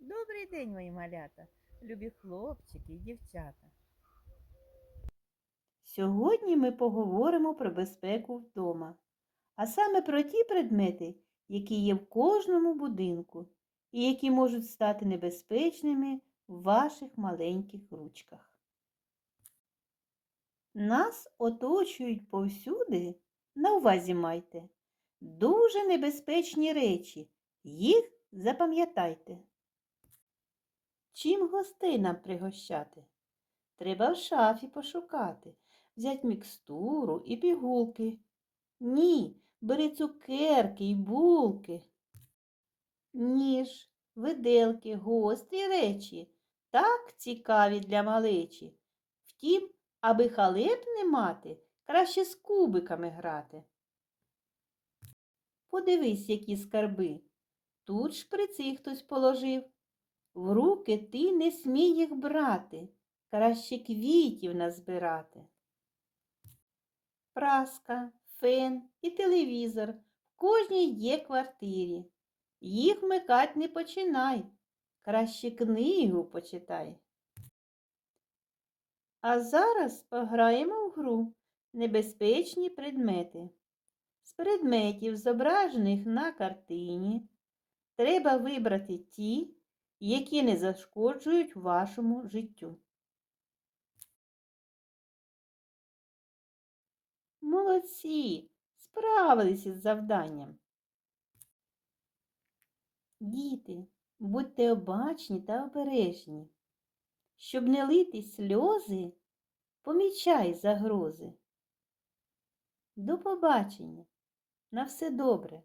Добрий день, мої малята, любі хлопчики і дівчата. Сьогодні ми поговоримо про безпеку вдома, а саме про ті предмети, які є в кожному будинку і які можуть стати небезпечними в ваших маленьких ручках. Нас оточують повсюди, на увазі майте, дуже небезпечні речі, їх запам'ятайте. Чим гостей нам пригощати? Треба в шафі пошукати, взять мікстуру і пігулки. Ні, бери цукерки й булки. Ніж, виделки, гострі речі, так цікаві для малечі. Втім, аби халеп не мати, краще з кубиками грати. Подивись, які скарби. Тут шприци хтось положив. В руки ти не смій їх брати, краще квітів назбирати. Праска, фен і телевізор в кожній є квартирі. Їх вмикать не починай, краще книгу почитай. А зараз пограємо в гру небезпечні предмети. З предметів, зображених на картині, треба вибрати ті, які не зашкоджують вашому життю. Молодці, справилися з завданням. Діти, будьте обачні та обережні. Щоб не лити сльози, помічай загрози. До побачення. На все добре.